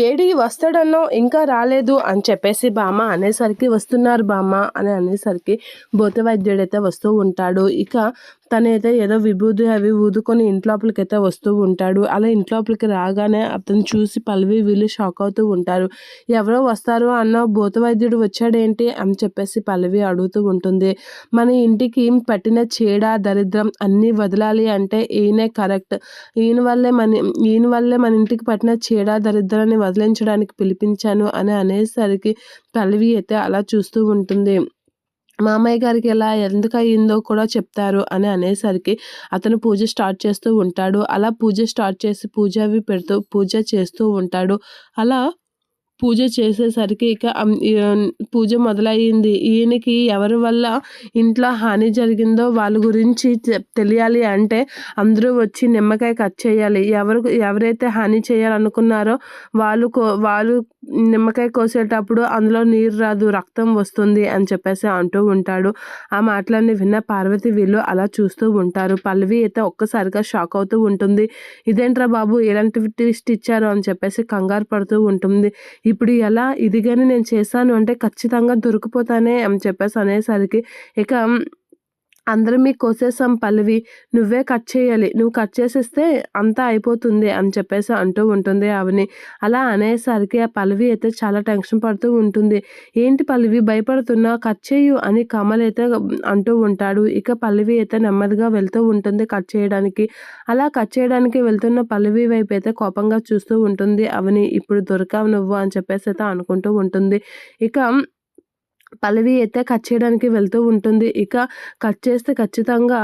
AD వస్తాడన్నో ఇంకా రాలేదు అని చెప్పేసి బామ్మ అనేసరికి వస్తున్నారు బామ్మ అని అనేసరికి భూత వైద్యుడైతే వస్తూ ఉంటాడు. ఇక తనైతే ఏదో విభూది అవి ఊదుకొని ఇంట్లోపలికైతే వస్తూ ఉంటాడు. అలా ఇంట్లోపలికి రాగానే అతను చూసి పల్లవి వీళ్ళు షాక్ అవుతూ ఉంటారు. ఎవరో వస్తారు అన్న భూత వైద్యుడు వచ్చాడేంటి అని చెప్పేసి పల్లవి అడుగుతూ ఉంటుంది. మన ఇంటికి పట్టిన చీడ దరిద్రం అన్నీ వదలాలి అంటే ఈయనే కరెక్ట్. ఈయన వల్లే మన ఈయన వల్లే మన ఇంటికి పట్టిన చీడ దరిద్రాన్ని వదిలించడానికి పిలిపించాను అని అనేసరికి పల్లవి అయితే అలా చూస్తూ ఉంటుంది. మామయ్య గారికి ఎలా ఎందుకు అయ్యిందో కూడా చెప్తారు అని అనేసరికి అతను పూజ స్టార్ట్ చేస్తూ ఉంటాడు. అలా పూజ స్టార్ట్ చేసి పూజ అవి పెడుతూ పూజ చేస్తూ ఉంటాడు. అలా పూజ చేసేసరికి ఇక పూజ మొదలయ్యింది. ఈయనకి ఎవరి వల్ల ఇంట్లో హాని జరిగిందో వాళ్ళ గురించి తెలియాలి అంటే అందరూ వచ్చి నిమ్మకాయ కట్ చేయాలి. ఎవరు ఎవరైతే హాని చేయాలనుకున్నారో వాళ్ళు వాళ్ళు నిమ్మకాయ కోసేటప్పుడు అందులో నీరు రాదు రక్తం వస్తుంది అని చెప్పేసి అంటూ ఉంటాడు. ఆ మాటలన్నీ విన్న పార్వతి వీళ్ళు అలా చూస్తూ ఉంటారు. పల్లవి అయితే ఒక్కసారిగా షాక్ అవుతూ ఉంటుంది. ఇదేంట్రా బాబు ఎలాంటి ట్విస్ట్ ఇచ్చారు అని చెప్పేసి కంగారు పడుతూ ఉంటుంది. ఇప్పుడు ఎలా? ఇది కానీ నేను చేశాను అంటే ఖచ్చితంగా దొరికిపోతానే అని చెప్పేసి అనేసరికి ఇక అందరం మీకు కోసేసాం పల్లవి. నువ్వే కట్ చేయాలి. నువ్వు కట్ చేసేస్తే అంతా అయిపోతుంది అని చెప్పేసి అంటూ ఉంటుంది అవని అలా అనేసరికి ఆ పల్లవి అయితే చాలా టెన్షన్ పడుతూ ఉంటుంది. ఏంటి పల్లవి భయపడుతున్నా? కట్ చేయు అని కమల్ అయితే అంటూ ఉంటాడు. ఇక పల్లవి అయితే నెమ్మదిగా వెళ్తూ ఉంటుంది కట్ చేయడానికి. అలా కట్ చేయడానికి వెళ్తున్న పల్లవి వైపు అయితే కోపంగా చూస్తూ ఉంటుంది. అవని ఇప్పుడు దొరకావు నువ్వు అని చెప్పేసి అయితే అనుకుంటూ ఉంటుంది. ఇక పల్లవి అయితే కట్ చేయడానికి వెళ్తూ ఉంటుంది. ఇక కట్ చేస్తే ఖచ్చితంగా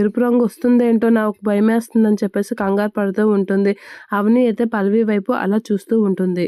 ఎరుపు రంగు వస్తుంది ఏంటో నాకు భయం వేస్తుందని చెప్పేసి కంగారు పడుతూ ఉంటుంది. అవని అయితే పల్లవి వైపు అలా చూస్తూ ఉంటుంది.